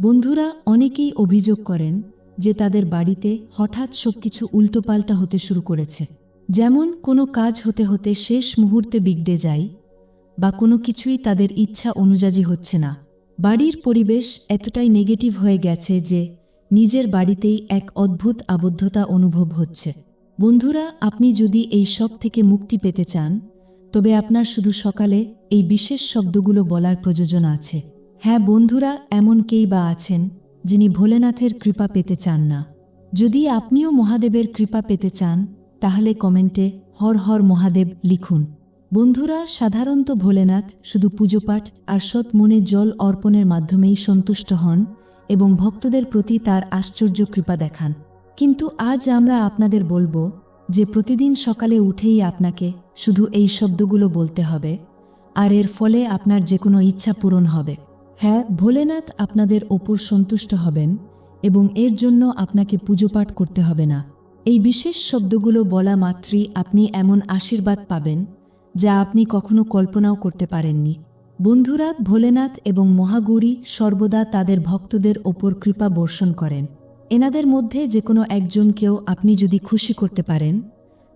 বন্ধুরা অনেকেই অভিযোগ করেন যে তাদের বাড়িতে হঠাৎ সবকিছু উল্টোপাল্টা হতে শুরু করেছে। যেমন কোনো কাজ হতে হতে শেষ মুহূর্তে বিগড়ে যায় বা কোনো কিছুই তাদের ইচ্ছা অনুযায়ী হচ্ছে না। বাড়ির পরিবেশ এতটাই নেগেটিভ হয়ে গেছে যে নিজের বাড়িতেই এক অদ্ভুত আবদ্ধতা অনুভব হচ্ছে। বন্ধুরা, আপনি যদি এই সব থেকে মুক্তি পেতে চান, তবে আপনার শুধু সকালে এই বিশেষ শব্দগুলো বলার প্রয়োজন আছে। হ্যাঁ বন্ধুরা, এমন কেই বা আছেন যিনি ভোলেনাথের কৃপা পেতে চান না। যদি আপনিও মহাদেবের কৃপা পেতে চান, তাহলে কমেন্টে হর হর মহাদেব লিখুন। বন্ধুরা, সাধারণত ভোলেনাথ শুধু পুজোপাঠ আর সৎ মনে জল অর্পণের মাধ্যমেই সন্তুষ্ট হন এবং ভক্তদের প্রতি তার আশ্চর্য কৃপা দেখান। কিন্তু আজ আমরা আপনাদের বলব যে প্রতিদিন সকালে উঠেই আপনাকে শুধু এই শব্দগুলো বলতে হবে, আর এর ফলে আপনার যে কোনো ইচ্ছা পূরণ হবে। হ্যাঁ ভোলেনাথ আপনাদের ওপর সন্তুষ্ট হবেন এবং এর জন্য আপনাকে পুজোপাঠ করতে হবে না। এই বিশেষ শব্দগুলো বলা মাত্রই আপনি এমন আশীর্বাদ পাবেন যা আপনি কখনো কল্পনাও করতে পারেননি। বন্ধুরা, ভোলেনাথ এবং মহাগৌরী সর্বদা তাদের ভক্তদের ওপর কৃপা বর্ষণ করেন। এনাদের মধ্যে যে কোনো একজনকেও আপনি যদি খুশি করতে পারেন,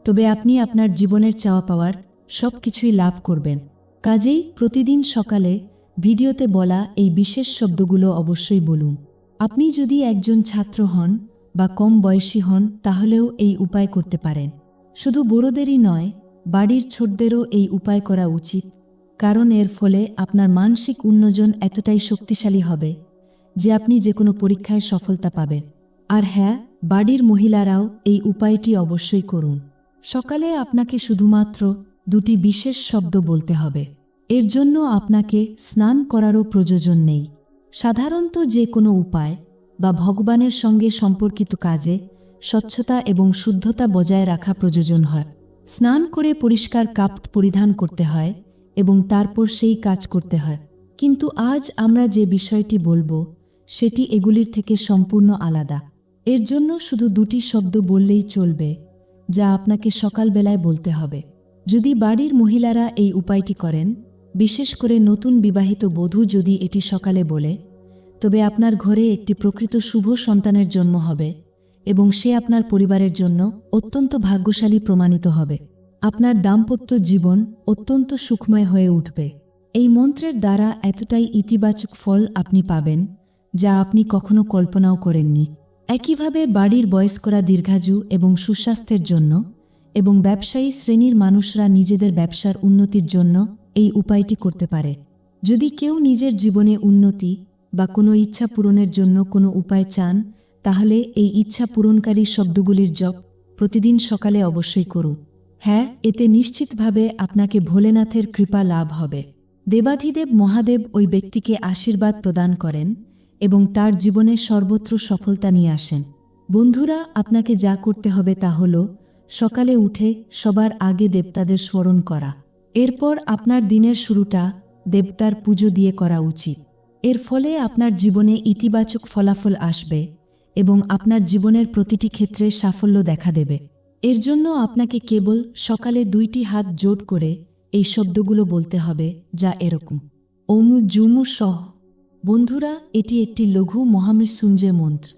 তবে আপনি আপনার জীবনের চাওয়া পাওয়ার সব কিছুই লাভ করবেন। কাজেই প্রতিদিন সকালে ভিডিওতে বলা এই বিশেষ শব্দগুলো অবশ্যই বলুন। আপনি যদি একজন ছাত্র হন বা কম বয়সী হন, তাহলেও এই উপায় করতে পারেন। শুধু বড়দেরই নয়, বাড়ির ছোটদেরও এই উপায় করা উচিত, কারণ এর ফলে আপনার মানসিক উন্নয়ন এতটাই শক্তিশালী হবে যে আপনি যে কোনো পরীক্ষায় সফলতা পাবেন। আর হ্যাঁ বাড়ির মহিলারাও এই উপায়টি অবশ্যই করুন। সকালে আপনাকে শুধুমাত্র দুটি বিশেষ শব্দ বলতে হবে। এর জন্য আপনাকে স্নান করারও প্রয়োজন নেই। সাধারণত যে কোনো উপায় বা ভগবানের সঙ্গে সম্পর্কিত কাজে স্বচ্ছতা এবং শুদ্ধতা বজায় রাখা প্রয়োজন হয়। স্নান করে পরিষ্কার কাপট পরিধান করতে হয় এবং তারপর সেই কাজ করতে হয়। কিন্তু আজ আমরা যে বিষয়টি বলব, সেটি এগুলির থেকে সম্পূর্ণ আলাদা। এর জন্য শুধু দুটি শব্দ বললেই চলবে, যা আপনাকে সকালবেলায় বলতে হবে। যদি বাড়ির মহিলারা এই উপায়টি করেন বিশেষ করে নতুন বিবাহিত বধূ যদি এটি সকালে বলে, তবে আপনার ঘরে একটি প্রকৃত শুভ সন্তানের জন্ম হবে এবং সে আপনার পরিবারের জন্য অত্যন্ত ভাগ্যশালী প্রমাণিত হবে। আপনার দাম্পত্য জীবন অত্যন্ত সুখময় হয়ে উঠবে। এই মন্ত্রের দ্বারা এতটাই ইতিবাচক ফল আপনি পাবেন, যা আপনি কখনো কল্পনাও করেননি। একইভাবে বাড়ির বয়স্করা দীর্ঘায়ু এবং সুস্বাস্থ্যের জন্য এবং ব্যবসায়ী শ্রেণির মানুষরা নিজেদের ব্যবসার উন্নতির জন্য এই উপায়টি করতে পারে। যদি কেউ নিজের জীবনে উন্নতি বা কোনো ইচ্ছা পূরণের জন্য কোনো উপায় চান, তাহলে এই ইচ্ছা পূরণকারী শব্দগুলির জপ প্রতিদিন সকালে অবশ্যই করুন। হ্যাঁ এতে নিশ্চিতভাবে আপনাকে ভোলেনাথের কৃপা লাভ হবে। দেবাধিদেব মহাদেব ওই ব্যক্তিকে আশীর্বাদ প্রদান করেন এবং তার জীবনে সর্বত্র সফলতা নিয়ে আসেন। বন্ধুরা, আপনাকে যা করতে হবে তা হল সকালে উঠে সবার আগে দেবতাদের স্মরণ করা। এরপর আপনার দিনের শুরুটা দেবতার পুজো দিয়ে করা উচিত। এর ফলে আপনার জীবনে ইতিবাচক ফলাফল আসবে এবং আপনার জীবনের প্রতিটি ক্ষেত্রে সাফল্য দেখা দেবে। এর জন্য আপনাকে কেবল সকালে দুইটি হাত জোট করে এই শব্দগুলো বলতে হবে, যা এরকম। ওম জুমু সহ। বন্ধুরা, এটি একটি লঘু মহামৃত্যুঞ্জয় মন্ত্র।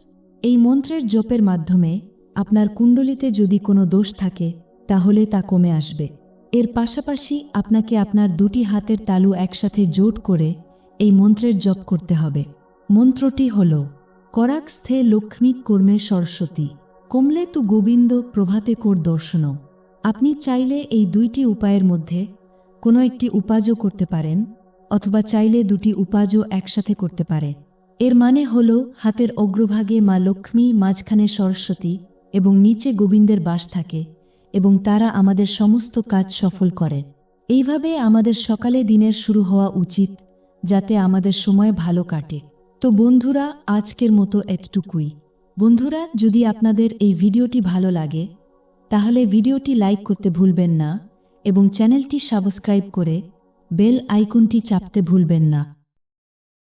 এই মন্ত্রের জপের মাধ্যমে আপনার কুণ্ডলিতে যদি কোনো দোষ থাকে, তাহলে তা কমে আসবে। এর পাশাপাশি আপনাকে আপনার দুটি হাতের তালু একসাথে জোট করে এই মন্ত্রের জপ করতে হবে। মন্ত্রটি হল করাক স্থে লক্ষ্মী কর্মে সরস্বতী, কমলে তু গোবিন্দ প্রভাতে কোর দর্শন আপনি চাইলে এই দুইটি উপায়ের মধ্যে কোনো একটি উপাজও করতে পারেন, অথবা চাইলে দুটি উপাজও একসাথে করতে পারে। এর মানে হল, হাতের অগ্রভাগে মা লক্ষ্মী, মাঝখানে সরস্বতী এবং নিচে গোবিন্দের বাস থাকে। এবং তারা আমাদের সমস্ত কাজ সফল করে। এইভাবে আমাদের সকালে দিনের শুরু হওয়া উচিত, যাতে আমাদের সময় ভালো কাটে। তো বন্ধুরা, আজকের মতো এতটুকুই। বন্ধুরা, যদি আপনাদের এই ভিডিওটি ভালো লাগে, তাহলে ভিডিওটি লাইক করতে ভুলবেন না এবং চ্যানেলটি সাবস্ক্রাইব করে বেল আইকনটি চাপতে ভুলবেন না।